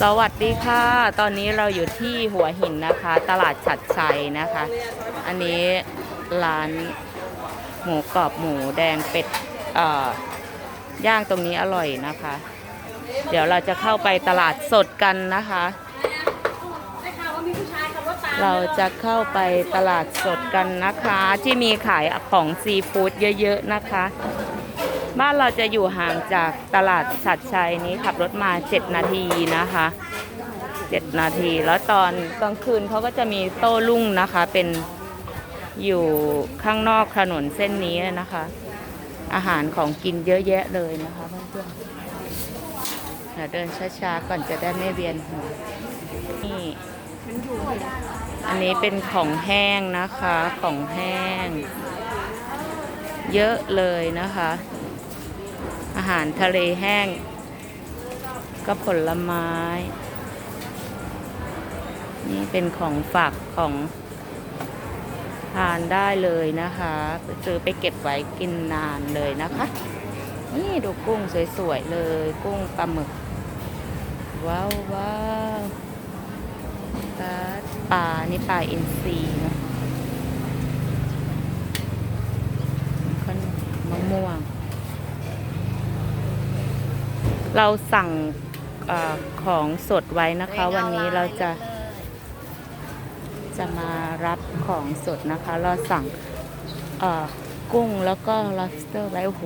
สวัสดีค่ะ ตอนนี้เราอยู่ที่หัวหินนะคะ ตลาดฉัดชัยนะคะ อันนี้ร้านหมูกรอบหมูแดงเป็ดย่างตรงนี้อร่อยนะคะ เดี๋ยวเราจะเข้าไปตลาดสดกันนะคะ เราจะเข้าไปตลาดสดกันนะคะ ที่มีขายของซีฟู้ดเยอะ ๆ นะคะ บ้านเราจะอยู่ห่างจากตลาดสัตชัยนี้ขับรถมา 7 นาทีนะคะ 7 นาที แล้วตอนกลางคืนเขาก็จะมีโต้รุ่งนะคะ เป็นอยู่ข้างนอกถนนเส้นนี้นะคะ อาหารของกินเยอะแยะเลยนะคะเพื่อนๆเดี๋ยวเดินช้าๆก่อนจะได้ไม่เวียนหัวนี่อันนี้เป็นของแห้งนะคะ ของแห้ง เยอะเลยนะคะ อาหารทะเลแห้ง ก็ผลไม้ นี่เป็นของฝากของทานได้เลยนะคะซื้อไปเก็บไว้กินนานเลยนะคะ นี่ดูกุ้งสวยๆเลย กุ้งปลาหมึก ว้าวว้าวปลาปลานี่ปลาอินทรีนะขนมมะม่วง เราสั่งเออของสดไว้นะคะ วันนี้เราจะจะมารับของสดนะคะ เราสั่งเอ่อกุ้งแล้วก็ lobster ไว้โอ้โห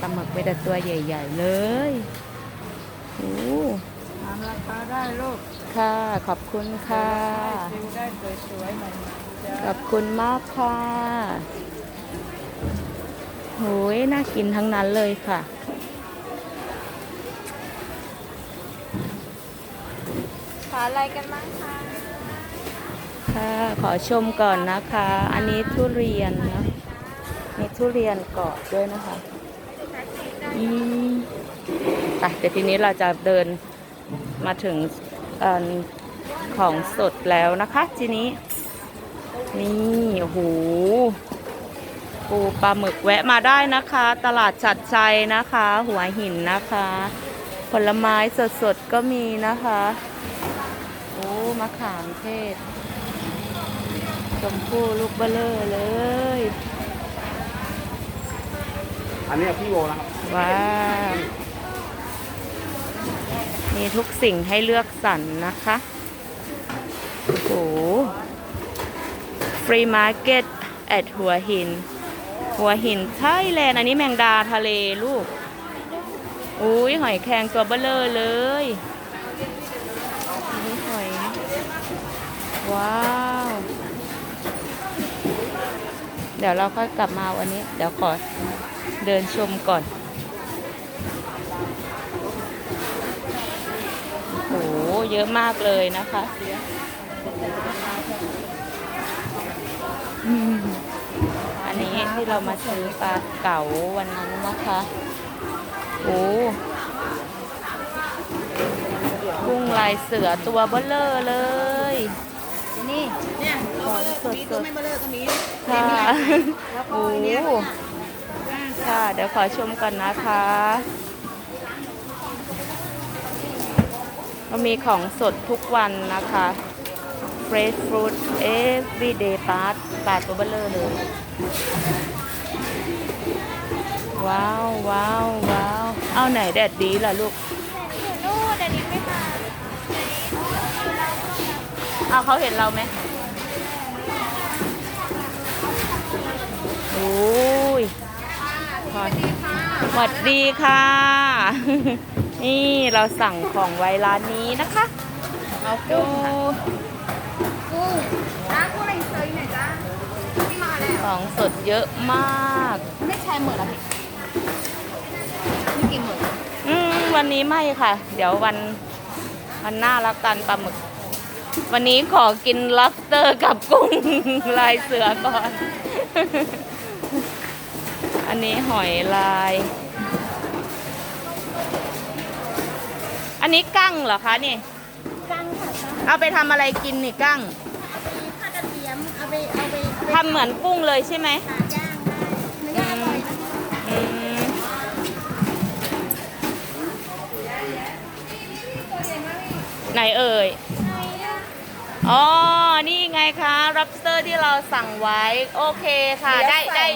ปลาหมึกเป็นแต่ตัวใหญ่ ๆ เลยโอ้ถามราคาได้ลูก ค่ะ ขอบคุณค่ะดูได้สวยๆหน่อยจ้ะขอบคุณมากค่ะโหยน่ากินทั้งนั้นเลยค่ะ ขออะไรกันบ้างคะค่ะขอชมก่อนนะคะ อันนี้ทุเรียนนะมีทุเรียนกรอบด้วยนะคะอืมไปแต่ทีนี้เราจะเดินมาถึงเอิ่มของสดแล้วนะคะ ทีนี้ นี่โอ้โหปูปลาหมึกแวะมาได้นะคะ ตลาดฉัดชัยนะคะ หัวหินนะคะ ผลไม้สดๆก็มีนะคะโอ้ มะขามเทศชมพู่ลูกเบลเลอร์เลย อันนี้พี่โวนะครับว้าวมีทุกสิ่งให้เลือกสรรนะคะ โอ้โห ฟรีมาร์เก็ตแอดหัวหิน หัวหินไทยแลนด์อันนี้แมงดาทะเลลูก อุ้ยหอยแครงตัวเบลเลอร์เลยนี่หอย ว้าว เดี๋ยวเราค่อยกลับมาวันนี้ เดี๋ยวขอเดินชมก่อน โอ้โห เยอะมากเลยนะคะ อันนี้ที่เรามาซื้อปลาเก๋าวันนั้นนะคะ โอ้กุ้งลายเสือตัวเบลเลอร์เลย นี่เนี่ยของสดมีๆตัวไม่เบลอก็มีค่ะแล้วก็โอ้อันเนี้ยค่ะ เดี๋ยวขอชมก่อนนะคะเรามีของสดทุกวันนะคะ fresh fruit every day ปลาปลาตัวเบลเลอร์เลย ว้าวว้าวว้าว เอาไหนแดดดีล่ะลูก เอาเขาเห็นเราไหมโอ้ยสวัสดีค่ะสวัสดีค่ะ นี่เราสั่งของไว้ร้านนี้นะคะ เอากุ้งกุ้งร้านกุ้งอะไรเซยหน่อยจ้าที่มาแล้วของสดเยอะมาก ไม่ใช่หมื่นละพี่ไม่กี่หมื่นอืมวันนี้ไม่ค่ะ เดี๋ยววันวันหน้าแล้วกันปลาหมึก วันนี้ขอกิน lobster กับกุ้ง ลายเสือก่อน อันนี้หอยลาย อันนี้กั้งเหรอคะนี่ กั้งค่ะกั้งเอาไปทำอะไรกินนี่กั้งผัดกระเทียมเอาไปเอาไป เอาไปทำเหมือนกุ้งเลยใช่ไหมหาย่างได้เนื้ออร่อยนะ คะ lobster ที่เราสั่งไว้ โอเคค่ะได้ได้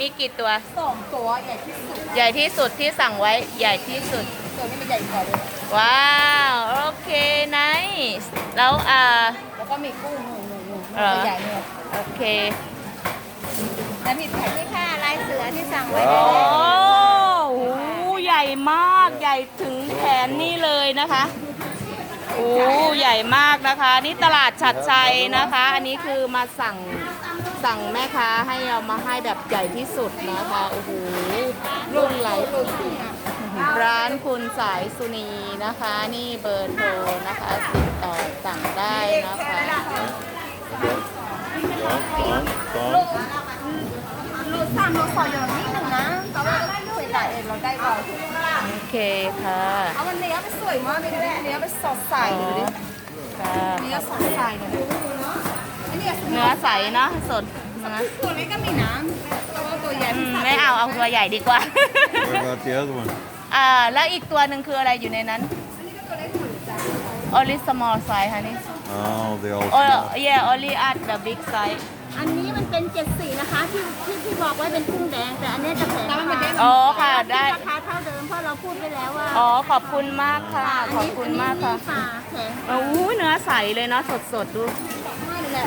มีกี่ตัว สองตัวใหญ่ที่สุดใหญ่ที่สุดที่สั่งไว้ ใหญ่ที่สุด ตัวนี้มันใหญ่กว่าเลยว้าว โอเคไนส์แล้วอ่า แล้วก็มีกุ้งหนูหนูหนูเหรอตัวใหญ่เนี่ยโอเคแล้วมีแผ่นที่ค่าลายเสือที่สั่งไว้โอ้แล้วโหใหญ่มาก ใหญ่ถึงแขนนี่เลยนะคะ โอ้ใหญ่มากนะคะ นี่ตลาดฉัดชัยนะคะ อันนี้คือมาสั่งสั่งแม่ค้าให้เอามาให้แบบใหญ่ที่สุดนะคะโอ้โหรุ่นไหลรุ่นร้านคุณสายสุนีนะคะ นี่เบอร์โทรนะคะติดต่อสั่งได้นะคะลูกลูกสามโลสอยอย่างนิดหนึ่งนะแต่ว่าสวยใหญ่เราได้บ่อย เคค่ะ เอาวันนี้มันสวยมากเลยนะเนื้อมันสดใสเลยดิค่ะเนื้อสดใสเลยอันนี้เนื้อใสเนาะสดนะตัวเล็กก็มีน้ำแต่ว่าตัวใหญ่อืมไม่เอาเอาตัวใหญ่ดีกว่า What about the other one? อ่า แล้วอีกตัวหนึ่งคืออะไรอยู่ในนั้น only small size ค่ะนี่ Oh, they all โอ้ small. yeah only at the big size อันนี้มัน เป็นเจ็ดสีนะคะที่ที่ที่บอกไว้เป็นกุ้งแดง แต่อันนี้จะแพงกว่าอ๋อค่ะได้ ราคาเท่าเดิมเพราะเราพูดไปแล้วว่าอ๋อขอบคุณมากค่ะ ขอบคุณมากค่ะอันนี้ป่าแข็งโอ้ยเนื้อใสเลยเนาะสดสดๆดูมากเลยแหละ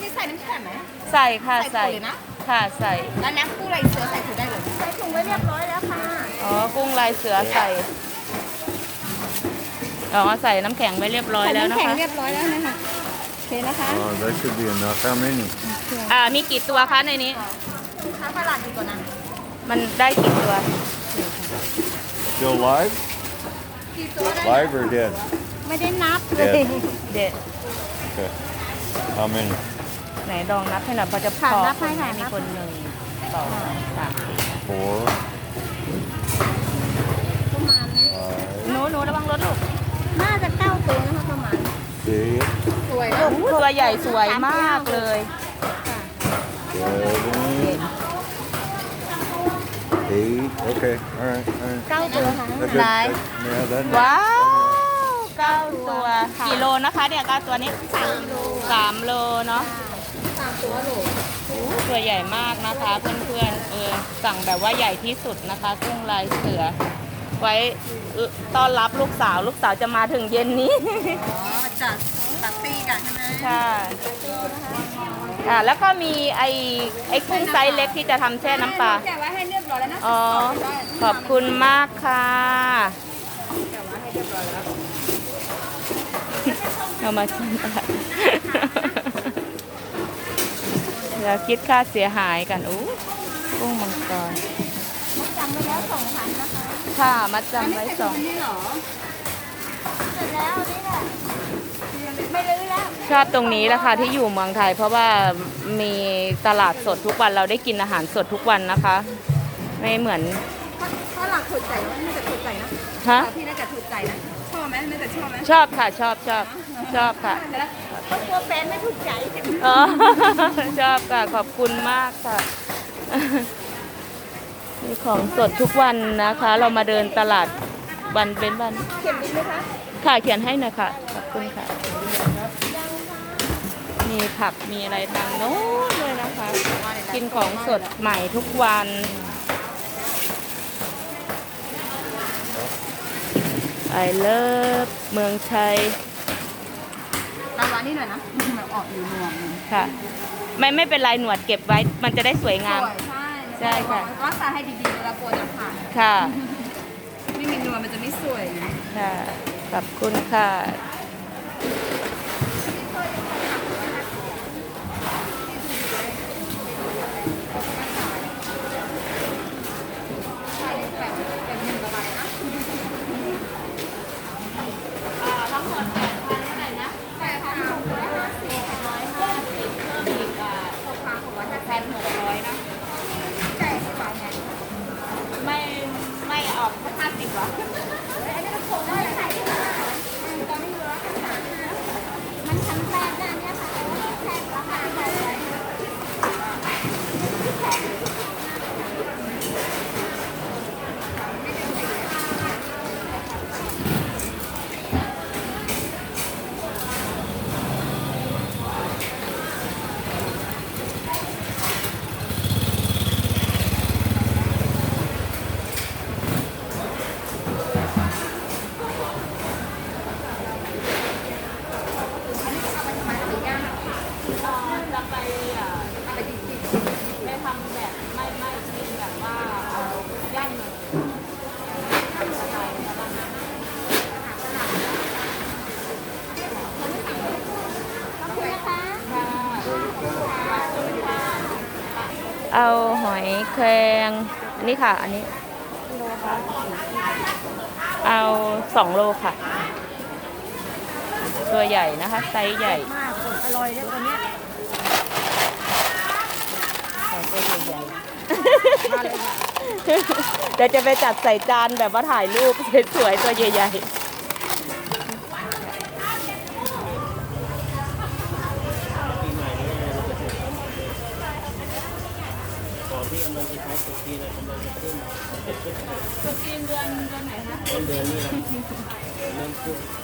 นี่ใส่น้ำแข็งไหม ใส่ค่ะใส่ใส่ถุงเลยนะ ค่ะใส่ แล้วน้ำกุ้งไรเสือใส่ถุงได้เลยใส่ถุงไว้เรียบร้อยแล้วค่ะ อ๋อ กุ้งลายเสือใส่ อ๋อ ใส่น้ำแข็งไว้เรียบร้อยแล้วนะแข็งคะ เรียบร้อยแล้วนะคะโอ เคนะคะ Oh, that should be enough. How many? อ่ามีกี่ตัวคะในนี้ค้าตลาดดีกว่านะมันได้กี่ตัว Still live? กี่ตัวได้ Live or dead? ไม่ได้นับเลย Dead. เด็ด Okay. How many? ไหนลองนับให้หน่อยพอจะพค่ะอนับให้ค่ะมีนับ คนหนึ่งสองสามสี่ Four. ประมาณนี้ Five. หนูหนูระวังรถลูก น่าจะเก้าตัวนะคะประมาณ สวยตัวใหญ่สวยมากเลย Seven. Eight. Okay. All right. All right. เก้าตัวค่ะ That's good. Nine. Yeah, that ว้าวเก้าตัวกี่โลนะคะเนี่ยเก้าตัวนี้สามโลสามโลเนาะสามตัวโหลตัวใหญ่มากนะคะ เพื่อนๆเออสั่งแบบว่าใหญ่ที่สุดนะคะกุ้งลายเสือ ไว้เอ่อต้อนรับลูกสาวลูกสาวจะมาถึงเย็นนี้ อ๋อ จัดปาร์ตี้กันใช่ไหมค่ะอ่าแล้วก็มีไอไอกุ้งไซส์เล็กที่จะทำแช่น้ำปลา แกะไว้ให้เรียบร้อยแล้วนะอ๋อ ขอบคุณมากค่ะ แกะไว้ให้เรียบร้อยแล้วเรามาชิมตลาดเดี๋ยวคิดค่าเสียหายกันอู้กุ้งมังกรจำไว้แล้วสองพันนะคะค่ะมาจำไว้สองนี่เหรอ เสร็จแล้วนี่แหละไม่ลื้อแล้ว ชอบตรงนี้แหละค่ะที่อยู่เมืองไทย เพราะว่ามีตลาดสดทุกวันเราได้กินอาหารสดทุกวันนะคะ ไม่เหมือนถ้าหลักถูกใจว่าน่าจะถูกใจนะฮะพี่น่าจะถูกใจนะชอบไหมน่าจะชอบไหมชอบค่ะชอบชอบชอบค่ะแล้วก็กลัวแฟนไม่ถูกใจอ๋อชอบค่ะขอบคุณมากค่ะมีของสดทุกวันนะคะ เรามาเดินตลาดวันเป็นวันเขียนบินไหมคะค่ะเขียนให้หน่อยค่ะขอบคุณค่ะ มีผักมีอะไรทางโน้นเลยนะคะ กินของสดใหม่ทุกวัน I love เมืองชัยรางวัลนี่หน่อยนะมันออกอยู่นวมค่ะ ไม่ไม่เป็นไรหนวดเก็บไว้ มันจะได้สวยสงามวยใช่ใช่ค่ะก็ใส่ให้ดีๆเวลากลัวจะผ่านค่ะ ไม่มีนวลมันจะไม่สวยนะค่ะขอบคุณค่ะ เอาหอยแครงอันนี้ค่ะ อันนี้ เอาสองโลค่ะ ตัวใหญ่นะคะ ไซส์ใหญ่อร่อยเลยตัวนี้ตัวใหญ่เดี๋ยวจะไปจัดใส่จานแบบว่าถ่ายรูปสวยๆตัวใหญ่ๆ เดือนนี้ครับเริ่มขึ้น